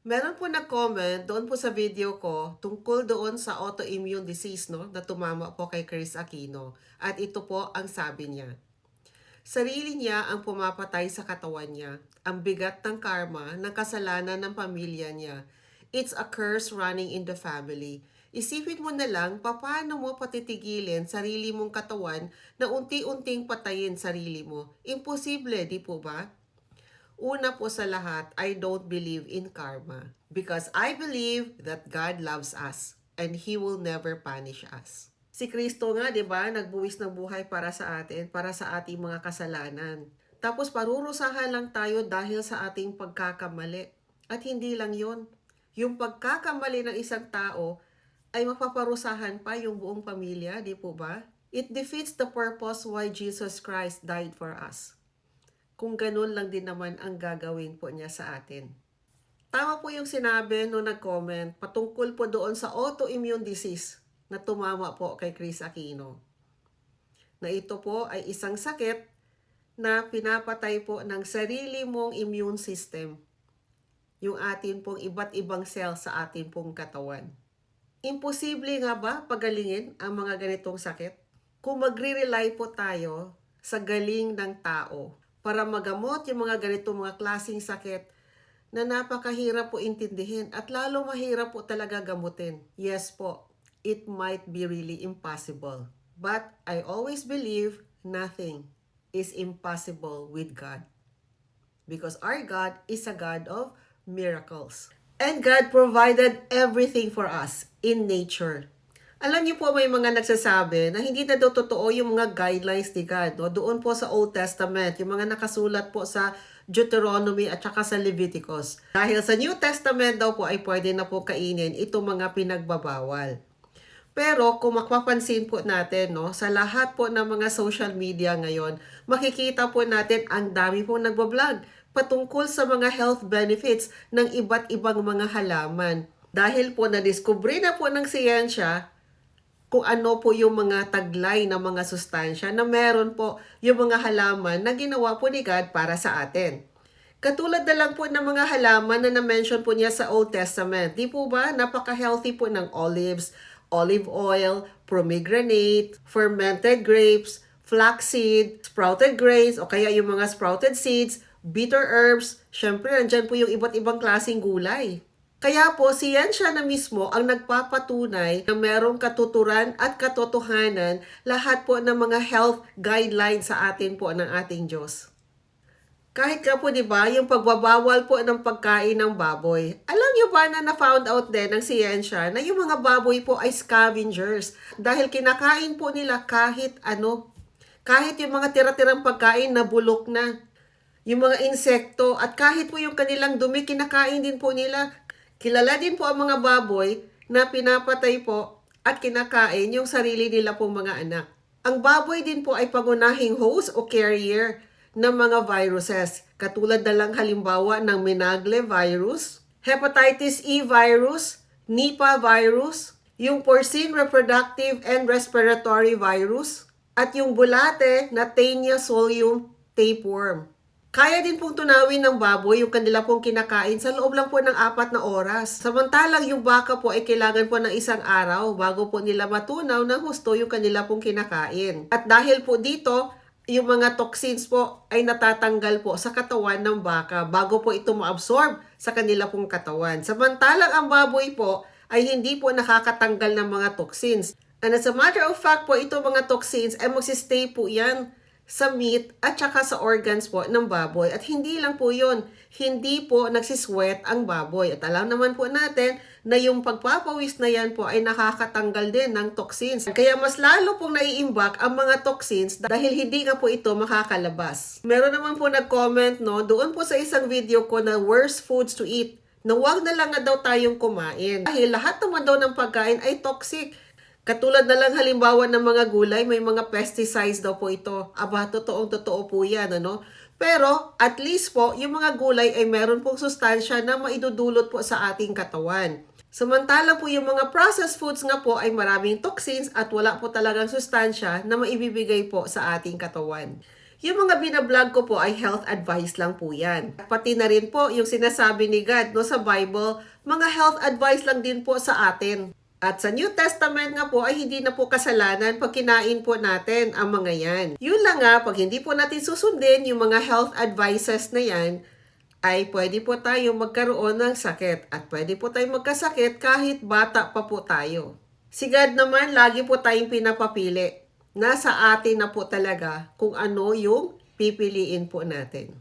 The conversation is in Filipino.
Meron po nag-comment doon po sa video ko tungkol doon sa autoimmune disease no, na tumama po kay Chris Aquino. At ito po ang sabi niya. Sarili niya ang pumapatay sa katawan niya. Ang bigat ng karma ng kasalanan ng pamilya niya. It's a curse running in the family. Isipin mo na lang paano mo patitigilin sarili mong katawan na unti-unting patayin sarili mo. Imposible, di po ba? Una po sa lahat, I don't believe in karma. Because I believe that God loves us and He will never punish us. Si Kristo nga, di ba, nagbuwis ng buhay para sa atin, para sa ating mga kasalanan. Tapos parurusahan lang tayo dahil sa ating pagkakamali. At hindi lang yon. Yung pagkakamali ng isang tao ay mapaparusahan pa yung buong pamilya, di po ba? It defeats the purpose why Jesus Christ died for us kung ganun lang din naman ang gagawin po niya sa atin. Tama po yung sinabi no nag-comment patungkol po doon sa autoimmune disease na tumama po kay Chris Aquino. Na ito po ay isang sakit na pinapatay po ng sarili mong immune system. Yung atin pong iba't ibang cell sa atin pong katawan. Imposible nga ba pagalingin ang mga ganitong sakit? Kung magre-rely po tayo sa galing ng tao para magamot yung mga ganitong mga klaseng sakit na napakahirap po intindihin at lalo mahirap po talaga gamutin. Yes po, it might be really impossible. But I always believe nothing is impossible with God. Because our God is a God of miracles. And God provided everything for us in nature. Alam niyo po may mga nagsasabi na hindi na daw totoo yung mga guidelines ni God. No? Doon po sa Old Testament, yung mga nakasulat po sa Deuteronomy at saka sa Leviticus. Dahil sa New Testament daw po ay pwede na po kainin itong mga pinagbabawal. Pero kung mapapansin po natin, no, sa lahat po ng mga social media ngayon, makikita po natin ang dami pong nagbablog patungkol sa mga health benefits ng iba't ibang mga halaman. Dahil po na-discover na po ng siyensya kung ano po yung mga taglay ng mga sustansya na meron po yung mga halaman na ginawa po ni God para sa atin. Katulad na lang po ng mga halaman na na-mention po niya sa Old Testament. Di po ba? Napaka-healthy po ng olives, olive oil, pomegranate, fermented grapes, flaxseed, sprouted grains, o kaya yung mga sprouted seeds, bitter herbs, syempre nandyan po yung iba't ibang klaseng gulay. Kaya po, siyensya na mismo ang nagpapatunay na merong katuturan at katotohanan lahat po ng mga health guidelines sa atin po ng ating Diyos. Kahit ka po, di ba, yung pagbabawal po ng pagkain ng baboy. Alam niyo ba na na-found out din ng siyensya na yung mga baboy po ay scavengers dahil kinakain po nila kahit ano. Kahit yung mga tira-tirang pagkain na bulok na. Yung mga insekto at kahit po yung kanilang dumi, kinakain din po nila. Kilala din po ang mga baboy na pinapatay po at kinakain yung sarili nila pong mga anak. Ang baboy din po ay pangunahing host o carrier ng mga viruses, katulad na lang halimbawa ng Menagle virus, Hepatitis E virus, Nipah virus, yung Porcine Reproductive and Respiratory virus, at yung bulate na Taenia solium tapeworm. Kaya din pong tunawin ng baboy yung kanila pong kinakain sa loob lang po ng apat na oras. Samantalang yung baka po ay kailangan po ng isang araw bago po nila matunaw na husto yung kanila pong kinakain. At dahil po dito, yung mga toxins po ay natatanggal po sa katawan ng baka bago po ito ma-absorb sa kanila pong katawan. Samantalang ang baboy po ay hindi po nakakatanggal ng mga toxins. And as a matter of fact po, ito mga toxins ay magsistay po yan sa meat at saka sa organs po ng baboy. At hindi lang po yun, hindi po nagsisweat ang baboy. At alam naman po natin na yung pagpapawis na yan po ay nakakatanggal din ng toxins. Kaya mas lalo pong naiimbak ang mga toxins dahil hindi nga po ito makakalabas. Meron naman po nag-comment no, doon po sa isang video ko na worst foods to eat na wag na lang nga daw tayong kumain. Dahil lahat naman daw ng pagkain ay toxic. Katulad na lang halimbawa ng mga gulay, may mga pesticides daw po ito. Aba, totoong totoo po yan, ano? Pero, at least po, yung mga gulay ay meron pong sustansya na maidudulot po sa ating katawan. Samantala po yung mga processed foods nga po ay maraming toxins at wala po talagang sustansya na maibibigay po sa ating katawan. Yung mga binablog ko po ay health advice lang po yan. Pati na rin po yung sinasabi ni God no, sa Bible, mga health advice lang din po sa atin. At sa New Testament nga po ay hindi na po kasalanan pag kinain po natin ang mga yan. Yun lang nga, pag hindi po natin susundin yung mga health advices na yan, ay pwede po tayo magkaroon ng sakit at pwede po tayo magkasakit kahit bata pa po tayo. Si God naman, lagi po tayong pinapapili. Nasa atin na po talaga kung ano yung pipiliin po natin.